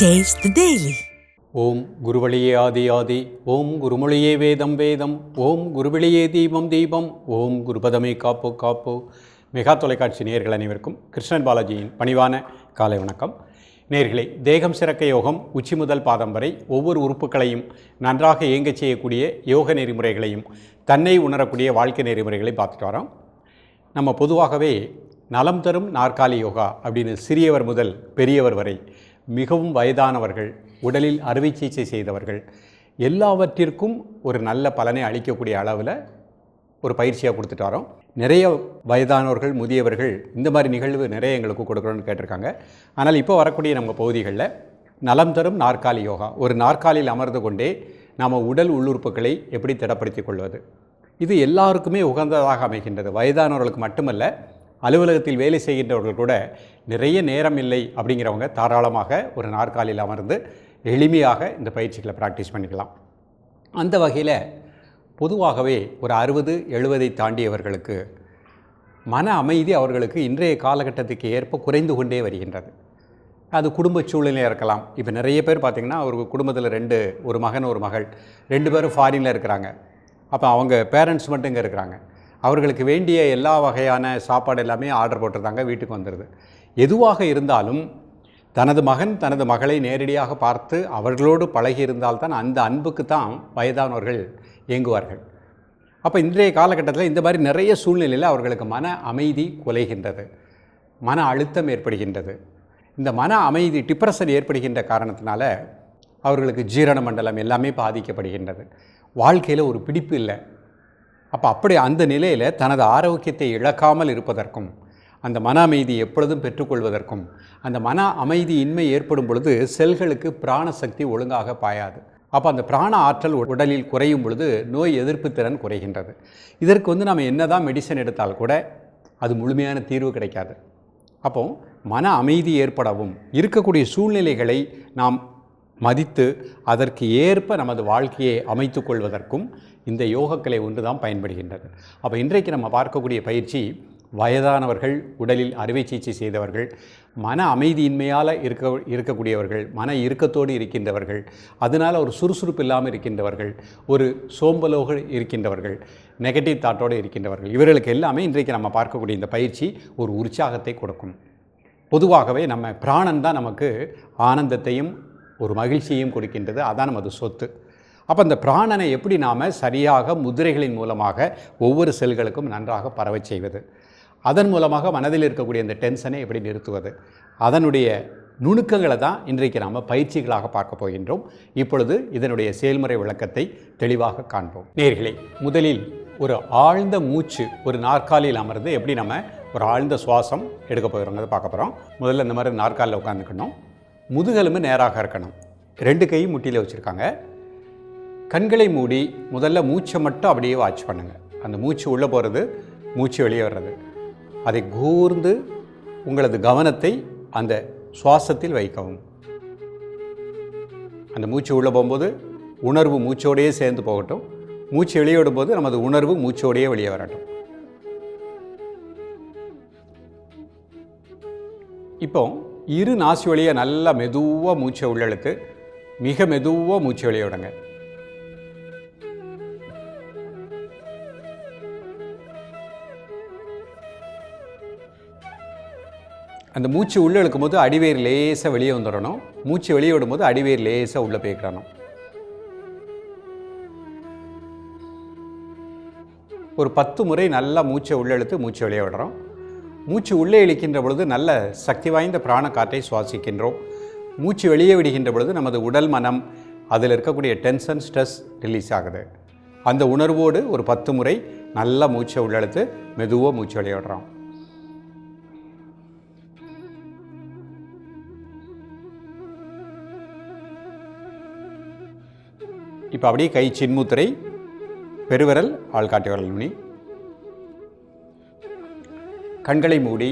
Taste daily ஓம் குருவழியே ஆதி ஆதி ஓம் குருமொழியே வேதம் வேதம் ஓம் குருவழியே தீபம் தீபம் ஓம் குருபதமே காப்போ காப்போ. மெகா தொலைக்காட்சி நேர்கள் அனைவருக்கும் கிருஷ்ணன் பாலாஜியின் பணிவான காலை வணக்கம். நேர்களே தேகம் சிறக்க யோகம் உச்சி முதல் பாதம் வரை ஒவ்வொரு உறுப்புகளையும் நன்றாக இயங்கச் செய்யக்கூடிய யோக நெறிமுறைகளையும் தன்னை உணரக்கூடிய வாழ்க்கை நெறிமுறைகளை பார்த்துட்டு வரோம். நம்ம பொதுவாகவே நலம் தரும் நாற்காலி யோகா அப்படின்னு சிறியவர் முதல் பெரியவர் வரை மிகவும் வயதானவர்கள் உடலில் அறுவை சிகிச்சை செய்தவர்கள் எல்லாவற்றிற்கும் ஒரு நல்ல பலனை அளிக்கக்கூடிய அளவில் ஒரு பயிற்சியாக கொடுத்துட்டு வரோம். நிறைய வயதானவர்கள் முதியவர்கள் இந்த மாதிரி நிகழ்வு நிறைய எங்களுக்கு கொடுக்குறோன்னு கேட்டிருக்காங்க. ஆனால் இப்போ வரக்கூடிய நம்ம பகுதிகளில் நலம் தரும் நாற்காலி யோகா ஒரு நாற்காலியில் அமர்ந்து கொண்டே நாம் உடல் உள்ளுறுப்புகளை எப்படி திடப்படுத்திக் கொள்வது? இது எல்லாருக்குமே உகந்ததாக அமைகின்றது. வயதானவர்களுக்கு மட்டுமல்ல அலுவலகத்தில் வேலை செய்கின்றவர்கள் கூட நிறைய நேரம் இல்லை அப்படிங்கிறவங்க தாராளமாக ஒரு நாற்காலியில் அமர்ந்து எளிமையாக இந்த பயிற்சிகளை ப்ராக்டிஸ் பண்ணிக்கலாம். அந்த வகையில் பொதுவாகவே ஒரு அறுபது எழுபதை தாண்டியவர்களுக்கு மன அமைதி அவர்களுக்கு இன்றைய காலகட்டத்துக்கு ஏற்ப குறைந்து கொண்டே வருகின்றது. அது குடும்ப சூழ்நிலையாக இருக்கலாம். இப்போ நிறைய பேர் பார்த்திங்கன்னா ஒரு குடும்பத்தில் ரெண்டு ஒரு மகன் ஒரு மகள் ரெண்டு பேரும் ஃபாரினில் இருக்கிறாங்க. அப்போ அவங்க பேரண்ட்ஸ் மட்டும் இங்கே இருக்கிறாங்க. அவர்களுக்கு வேண்டிய எல்லா வகையான சாப்பாடு எல்லாமே ஆர்டர் போட்டிருந்தாங்க வீட்டுக்கு வந்துடுது எதுவாக இருந்தாலும் தனது மகன் தனது மகளை நேரடியாக பார்த்து அவர்களோடு பழகி இருந்தால்தான் அந்த அன்புக்கு தான் வயதானவர்கள் இயங்குவார்கள் அப்போ இன்றைய காலகட்டத்தில் இந்த மாதிரி நிறைய சூழ்நிலையில் அவர்களுக்கு மன அமைதி குலைகின்றது மன அழுத்தம் ஏற்படுகின்றது. இந்த மன அமைதி டிப்ரெஷன் ஏற்படுகின்ற காரணத்தினால அவர்களுக்கு ஜீரண மண்டலம் எல்லாமே பாதிக்கப்படுகின்றது. வாழ்க்கையில் ஒரு பிடிப்பு இல்லை. அப்போ அப்படி அந்த நிலையில் தனது ஆரோக்கியத்தை இழக்காமல் இருப்பதற்கும் அந்த மன அமைதி எப்பொழுதும் பெற்றுக்கொள்வதற்கும் அந்த மன அமைதி இன்மை ஏற்படும் பொழுது செல்களுக்கு பிராண சக்தி ஒழுங்காக பாயாது. அப்போ அந்த பிராண ஆற்றல் உடலில் குறையும் பொழுது நோய் எதிர்ப்பு திறன் குறைகின்றது. இதற்கு வந்து நம்ம என்னதான் மெடிசன் எடுத்தால் கூட அது முழுமையான தீர்வு கிடைக்காது. அப்போ மன அமைதி ஏற்படவும் இருக்கக்கூடிய சூழ்நிலைகளை நாம் மதித்து அதற்கு ஏற்ப நமது வாழ்க்கையை அமைத்து கொள்வதற்கும் இந்த யோகக்கலை ஒன்று தான் பயன்படுகின்றது. அப்போ இன்றைக்கு நம்ம பார்க்கக்கூடிய பயிற்சி வயதானவர்கள் உடலில் அறுவை சிகிச்சை செய்தவர்கள் மன அமைதியின்மையால் இருக்க இருக்கக்கூடியவர்கள் மன இறுக்கத்தோடு இருக்கின்றவர்கள் அதனால் ஒரு சுறுசுறுப்பு இல்லாமல் இருக்கின்றவர்கள் ஒரு சோம்பலோக இருக்கின்றவர்கள் நெகட்டிவ் தாட்டோடு இருக்கின்றவர்கள் இவர்களுக்கு எல்லாமே இன்றைக்கு நம்ம பார்க்கக்கூடிய இந்த பயிற்சி ஒரு உற்சாகத்தை கொடுக்கும். பொதுவாகவே நம்ம பிராணன் தான் நமக்கு ஆனந்தத்தையும் ஒரு மகிழ்ச்சியையும் கொடுக்கின்றது. அதான் நமது சொத்து. அப்போ அந்த பிராணனை எப்படி நாம் சரியாக முதிரைகளின் மூலமாக ஒவ்வொரு செல்களுக்கும் நன்றாக பரவச் செய்வது? அதன் மூலமாக மனதில் இருக்கக்கூடிய இந்த டென்ஷனை எப்படி நிறுத்துவது? அதனுடைய நுணுக்கங்களை தான் இன்றைக்கு நாம் பயிற்சிகளாக பார்க்க போகின்றோம். இப்பொழுது இதனுடைய செயல்முறை விளக்கத்தை தெளிவாக காண்போம். நேர்களே முதலில் ஒரு ஆழ்ந்த மூச்சு ஒரு நாற்காலியில் அமர்ந்து எப்படி நம்ம ஒரு ஆழ்ந்த சுவாசம் எடுக்க போகிறோங்கிறத பார்க்க போகிறோம் முதல்ல இந்த மாதிரி நாற்காலில் உட்காந்துக்கணும் முதுகெலும்பு நேராக இருக்கணும். ரெண்டு கையும் முட்டியில் வச்சுருக்காங்க. கண்களை மூடி முதல்ல மூச்சை மட்டும் அப்படியே வாட்ச் பண்ணுங்கள் அந்த மூச்சு உள்ளே போகிறது மூச்சு வெளியே வர்றது. அதை கூர்ந்து உங்களது கவனத்தை அந்த சுவாசத்தில் வைக்கவும். அந்த மூச்சு உள்ளே போகும்போது உணர்வு மூச்சோடையே சேர்ந்து போகட்டும். மூச்சு வெளியே போது நமது உணர்வு மூச்சோடையே வெளியே வரட்டும். இப்போ இரு நாசி வழியை நல்லா மெதுவாக மூச்சை உள்ளெழுத்து மிக மெதுவாக மூச்சு வெளியே விடுங்க. அந்த மூச்சு உள்ளே இழுக்கும் போது அடிவேர் லேசாக வெளியே வந்துடணும். மூச்சு வெளியே விடும்போது அடிவேர் லேசாக உள்ளே போய்க்கிடணும் ஒரு பத்து முறை நல்லா மூச்சை உள்ளே மூச்சை மூச்சு வெளியே விடுறோம். மூச்சு உள்ளே இழுக்கின்ற பொழுது நல்ல சக்தி வாய்ந்த பிராண காற்றை சுவாசிக்கின்றோம். மூச்சு வெளியே விடுகின்ற பொழுது நமது உடல் மனம் அதில் இருக்கக்கூடிய டென்ஷன் ஸ்ட்ரெஸ் ரிலீஸ் ஆகுது. அந்த உணர்வோடு ஒரு பத்து முறை நல்லா மூச்சை உள்ளெழுத்து மெதுவாக மூச்சு வெளியிடுறோம். இப்போ அப்படியே கை சின்முத்திரை பெருவிரல் ஆள்காட்டி விரல் நுனி. கண்களை மூடி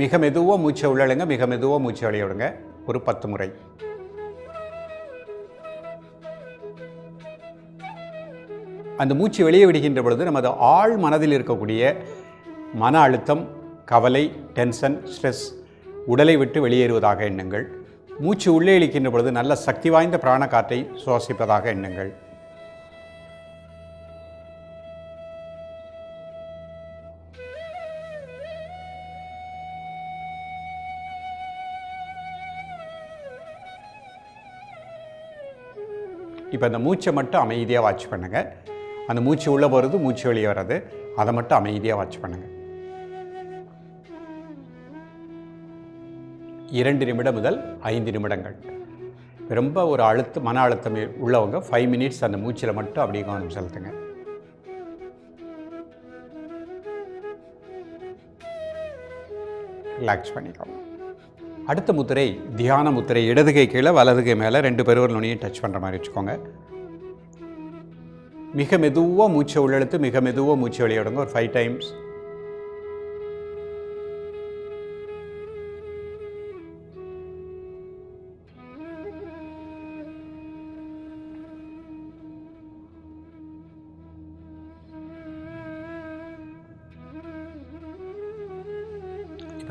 மிக மெதுவாக மூச்சை உள்ளழுங்க மிக மெதுவாக மூச்சை வெளியே விடுங்க ஒரு பத்து முறை. அந்த மூச்சு வெளியே விடுகின்ற பொழுது நமது ஆழ் மனதில் இருக்கக்கூடிய மன அழுத்தம் கவலை டென்ஷன் ஸ்ட்ரெஸ் உடலை விட்டு வெளியேறுவதாக எண்ணுங்கள். மூச்சு உள்ளே இழுக்கின்ற பொழுது நல்ல சக்தி வாய்ந்த பிராண காற்றை சுவாசிப்பதாக எண்ணுங்கள். இப்போ அந்த மூச்சை மட்டும் அமைதியாக வாட்ச் பண்ணுங்கள் அந்த மூச்சு உள்ளே போகிறது மூச்சு வெளியே வர்றது. அதை மட்டும் அமைதியாக வாட்ச் பண்ணுங்க. இரண்டு நிமிடம் முதல் ஐந்து நிமிடங்கள். ரொம்ப ஒரு அழுத்த மன அழுத்தம் உள்ளவங்க ஃபைவ் மினிட்ஸ் அந்த மூச்சில் மட்டும் அப்படியே கவனம் செலுத்துங்க. ரிலாக்ஸ் பண்ணிக்கோங்க. அடுத்த முத்திரை தியான முத்திரை இடதுகை கீழே வலதுகை மேலே ரெண்டு பெருவர் நுனியும் டச் பண்ணுற மாதிரி வச்சுக்கோங்க. மிக மெதுவாக மூச்சை உள்ளெழுத்து மிக மெதுவாக மூச்சை வெளியிடுங்க. ஒரு ஃபைவ் டைம்ஸ்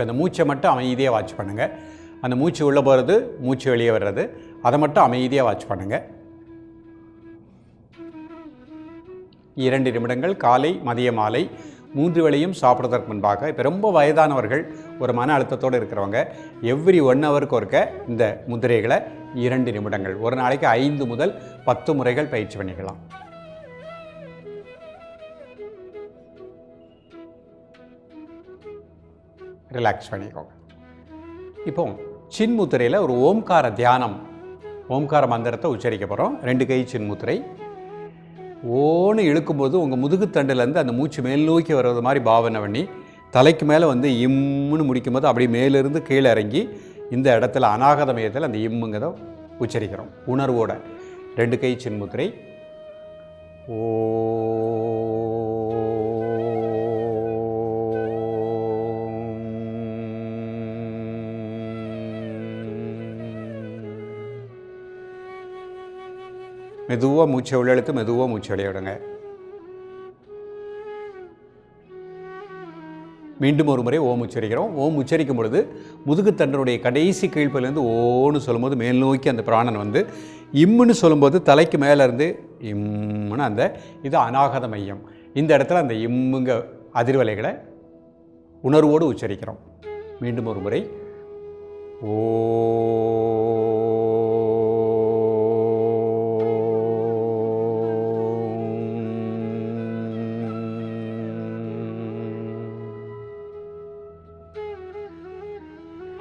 இப்போ இந்த மூச்சை மட்டும் அமைதியாக வாட்ச் பண்ணுங்கள் அந்த மூச்சு உள்ளே போகிறது மூச்சு வெளியே வர்றது. அதை மட்டும் அமைதியாக வாட்ச் பண்ணுங்கள் இரண்டு நிமிடங்கள் காலை மதிய மாலை. மூன்று வேளையும் சாப்பிட்றதற்கு முன்பாக இப்போ ரொம்ப வயதானவர்கள் ஒரு மன அழுத்தத்தோடு இருக்கிறவங்க எவ்ரி ஒன் ஹவருக்கு ஒருக்க இந்த முதிரைகளை இரண்டு நிமிடங்கள் ஒரு நாளைக்கு ஐந்து முதல் பத்து முறைகள் பயிற்சி பண்ணிக்கலாம். ரிலாக்ஸ் பண்ணிக்கோங்க. இப்போ சின்முத்திரையில் ஒரு ஓம்கார தியானம் ஓம்கார மந்திரத்தை உச்சரிக்க போகிறோம் ரெண்டு கை சின்முத்திரை. ஓன்னு இழுக்கும்போது உங்கள் முதுகுத்தண்டுலேருந்து அந்த மூச்சு மேல் நோக்கி வர்றது மாதிரி பாவனை பண்ணி தலைக்கு மேலே வந்து இம்முன்னு முடிக்கும் போது அப்படியே மேலிருந்து கீழே இறங்கி இந்த இடத்துல அநாகத மையத்தில் அந்த இம்முங்கிறத உச்சரிக்கிறோம். உணர்வோட. ரெண்டு கை சின்முத்திரை. ஓ மெதுவாக மூச்சை உள்ளெழுத்து மெதுவாக மூச்சு வெளியிடுங்க. மீண்டும் ஒரு முறை ஓம் உச்சரிக்கிறோம் ஓம் உச்சரிக்கும் பொழுது முதுகுத்தண்டனுடைய கடைசி கீழ்ப்பிலேருந்து ஓன்னு சொல்லும்போது மேல் நோக்கி அந்த பிராணன் வந்து இம்முன்னு சொல்லும்போது தலைக்கு மேலே இருந்து இம்முன்னு அந்த இது அநாகத மையம். இந்த இடத்துல அந்த இம்முங்க அதிர்வலைகளை உணர்வோடு உச்சரிக்கிறோம். மீண்டும் ஒரு முறை. ஓ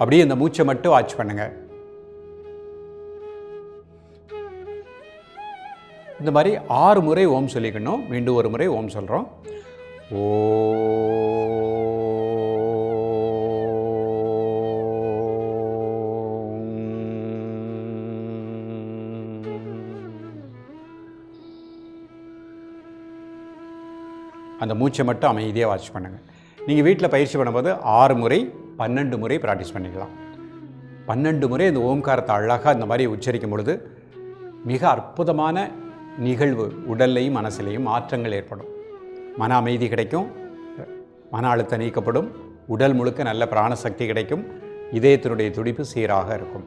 அப்படியே இந்த மூச்சை மட்டும் வாட்ச் பண்ணுங்க. இந்த மாதிரி ஆறு முறை ஓம் சொல்லிக்கணும். மீண்டும் ஒரு முறை ஓம் சொல்கிறோம் ஓ. அந்த மூச்சை மட்டும் அமைதியாக வாட்ச் பண்ணுங்கள் நீங்கள் வீட்டில் பயிற்சி பண்ணும்போது ஆறு முறை பன்னெண்டு முறை ப்ராக்டிஸ் பண்ணிக்கலாம். பன்னெண்டு முறை இந்த ஓம்காரத்தை அழகாக இந்த மாதிரி உச்சரிக்கும் பொழுது மிக அற்புதமான நிகழ்வு உடல்லையும் மனசுலேயும் மாற்றங்கள் ஏற்படும். மன அமைதி கிடைக்கும் மன அழுத்தம் நீக்கப்படும் உடல் முழுக்க நல்ல பிராணசக்தி கிடைக்கும் இதயத்தினுடைய துடிப்பு சீராக இருக்கும்.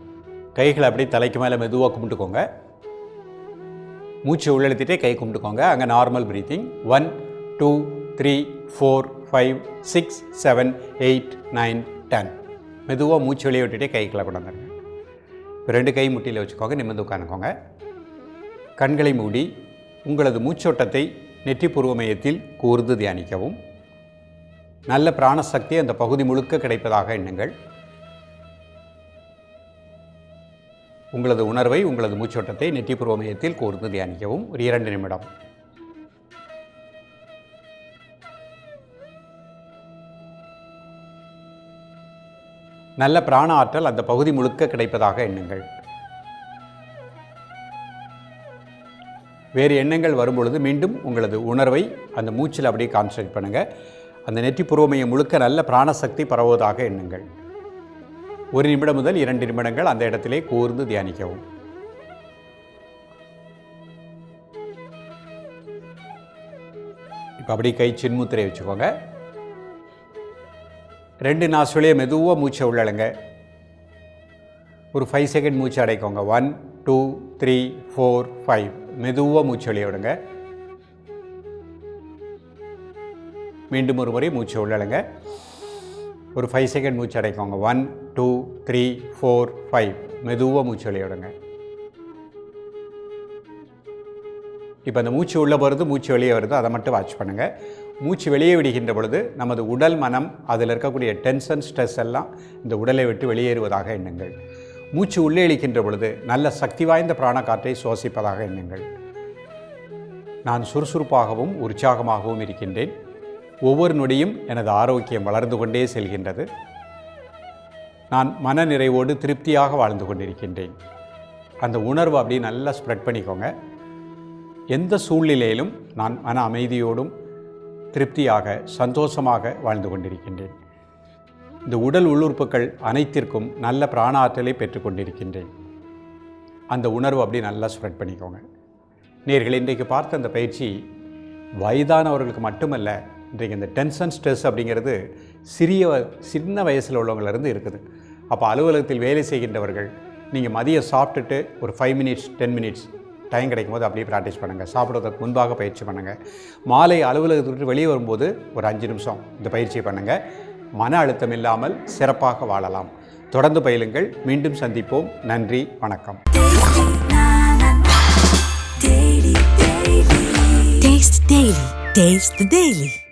கைகளை அப்படியே தலைக்கு மேலே மெதுவாக கும்பிட்டுக்கோங்க. மூச்சு உள்ளெழுத்திட்டே கை கும்பிட்டுக்கோங்க. அங்கே normal breathing one two three four five six seven eight nine ten மெதுவாக மூச்சு வெளியே விட்டுட்டே கொண்டு கொண்டாந்துருங்க இப்போ ரெண்டு கை முட்டியில் வச்சுக்கோங்க நிமிர்ந்து உட்காந்துக்கோங்க. கண்களை மூடி உங்களது மூச்சோட்டத்தை நெற்றி பூர்வ மையத்தில் கூர்ந்து தியானிக்கவும். நல்ல பிராணசக்தி அந்த பகுதி முழுக்க கிடைப்பதாக எண்ணுங்கள். உங்களது உணர்வை உங்களது மூச்சோட்டத்தை நெற்றிபூர்வ மையத்தில் கூர்ந்து தியானிக்கவும். ஒரு இரண்டு நிமிடம். நல்ல பிராண ஆற்றல் அந்த பகுதி முழுக்க கிடைப்பதாக எண்ணுங்கள். வேறு எண்ணங்கள் வரும்பொழுது மீண்டும் உங்களது உணர்வை அந்த மூச்சில் அப்படியே கான்சன்ட்ரேட் பண்ணுங்கள் அந்த நெற்றி புருவமையை முழுக்க நல்ல பிராணசக்தி பரவுவதாக எண்ணுங்கள். ஒரு நிமிடம் முதல் இரண்டு நிமிடங்கள் அந்த இடத்திலே கூர்ந்து தியானிக்கவும். இப்போ அப்படியே கை சின்முத்திரை வச்சுக்கோங்க. ரெண்டு நாசுலேயே மெதுவாக மூச்சை உள்ளழுங்க. ஒரு ஃபைவ் செகண்ட் மூச்சு அடைக்கோங்க. One two three four five மெதுவாக மூச்சு வெளியே விடுங்க. மீண்டும் ஒரு முறை மூச்சு உள்ளழுங்க. ஒரு ஃபைவ் செகண்ட் மூச்சு அடைக்கோங்க. One two three four five மெதுவாக மூச்சு வெளியே விடுங்க. இப்போ அந்த மூச்சு உள்ளே போகிறது மூச்சு வெளியே வருது அதை மட்டும் வாட்ச் பண்ணுங்கள் மூச்சு வெளியே விடுகின்ற பொழுது நமது உடல் மனம் அதில் இருக்கக்கூடிய டென்ஷன் ஸ்ட்ரெஸ் எல்லாம் இந்த உடலை விட்டு வெளியேறுவதாக எண்ணுங்கள். மூச்சு உள்ளே இழிக்கின்ற பொழுது நல்ல சக்தி வாய்ந்த பிராண காற்றை சுவாசிப்பதாக எண்ணுங்கள். நான் சுறுசுறுப்பாகவும் உற்சாகமாகவும் இருக்கின்றேன். ஒவ்வொரு நொடியும் எனது ஆரோக்கியம் வளர்ந்து கொண்டே செல்கின்றது. நான் மன நிறைவோடு திருப்தியாக வாழ்ந்து கொண்டிருக்கின்றேன். அந்த உணர்வு அப்படி நல்லா ஸ்ப்ரெட் பண்ணிக்கோங்க. எந்த சூழ்நிலையிலும் நான் மன அமைதியோடும் திருப்தியாக சந்தோஷமாக வாழ்ந்து கொண்டிருக்கின்றேன். இந்த உடல் உள்ளுறுப்புகள் அனைத்திற்கும் நல்ல பிராண ஆற்றலை பெற்றுக்கொண்டிருக்கின்றேன் அந்த உணர்வு அப்படி நல்லா ஸ்ப்ரெட் பண்ணிக்கோங்க. நேர்கள் இன்றைக்கு பார்த்த அந்த பயிற்சி வயதானவர்களுக்கு மட்டுமல்ல இன்றைக்கு இந்த டென்ஷன் ஸ்ட்ரெஸ் அப்படிங்கிறது சிறிய வ- சின்ன வயசில் உள்ளவங்களிருந்து இருக்குது. அப்போ அலுவலகத்தில் வேலை செய்கின்றவர்கள் நீங்கள் மதியம் சாப்பிட்டுட்டு ஒரு five minutes ten minutes time கிடைக்கும் போது அப்படியே ப்ராக்டிஸ் பண்ணுங்கள் சாப்பிட்றதுக்கு முன்பாக பயிற்சி பண்ணுங்கள் மாலை அலுவலகத்தை விட்டு வெளியே வரும்போது ஒரு அஞ்சு நிமிஷம் இந்த பயிற்சியை பண்ணுங்கள் மன அழுத்தம் இல்லாமல் சிறப்பாக வாழலாம். தொடர்ந்து பயிலுங்கள். மீண்டும் சந்திப்போம். நன்றி. வணக்கம். Taste the Daily.